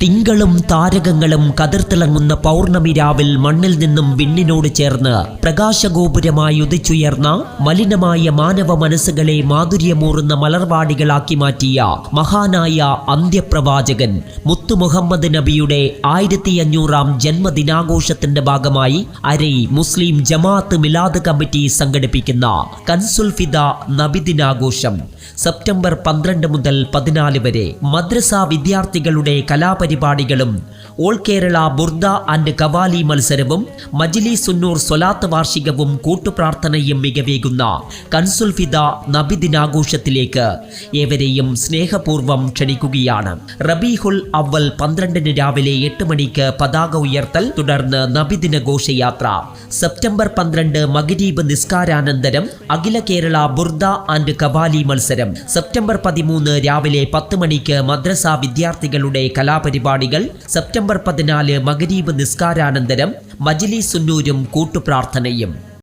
തിങ്കളും താരകങ്ങളും കതിർത്തിളങ്ങുന്ന പൗർണമി രാവിൽ മണ്ണിൽ നിന്നും വിണ്ണിനോട് ചേർന്ന് പ്രകാശഗോപുരമായി ഉദിച്ചുയർന്ന മലിനമായ മാനവ മനസ്സുകളെ മാധുര്യമൂറുന്ന മലർവാടികളാക്കി മാറ്റിയ മഹാനായ അന്ത്യപ്രവാചകൻ മുത്തു മുഹമ്മദ് നബിയുടെ ആയിരത്തി അഞ്ഞൂറാം ജന്മദിനാഘോഷത്തിന്റെ ഭാഗമായി അരൈ മുസ്ലിം ജമാഅത്ത് മിലാദ് കമ്മിറ്റി സംഘടിപ്പിക്കുന്ന കൻസുൽഫിദ നബിദിനാഘോഷം സെപ്റ്റംബർ പന്ത്രണ്ട് മുതൽ പതിനാല് വരെ മദ്രസ വിദ്യാർത്ഥികളുടെ കലാപരിപാടികളും ഓൾ കേരള ബുർദ ആൻഡ് കവാലി മത്സരവും മജിലി സുന്നൂർ സ്വലാത്ത് വാർഷികവും കൂട്ടുപ്രാർത്ഥനയും മികവേകുന്ന കൻസുൽഫിദ നബിദിനാഘോഷത്തിലേക്ക് ഏവരെയും സ്നേഹപൂർവം ക്ഷണിക്കുകയാണ്. റബീഹുൽ അവൽ പന്ത്രണ്ടിന് രാവിലെ എട്ട് മണിക്ക് പതാക ഉയർത്തൽ തുടർന്ന് നബിദിന ഘോഷയാത്ര സെപ്റ്റംബർ പന്ത്രണ്ട് മഗരീബ് നിസ്കാരാനന്തരം അഖില കേരള ബുർദ ആൻഡ് കവാലി മത്സരം. സെപ്റ്റംബർ പതിമൂന്ന് രാവിലെ പത്ത് മണിക്ക് മദ്രസ വിദ്യാർത്ഥികളുടെ കലാപരിപാടികൾ സെപ്റ്റംബർ പതിനാല് മകരീബ് നിസ്കാരാനന്തരം മജിലി സുന്നൂരും കൂട്ടുപ്രാർത്ഥനയും.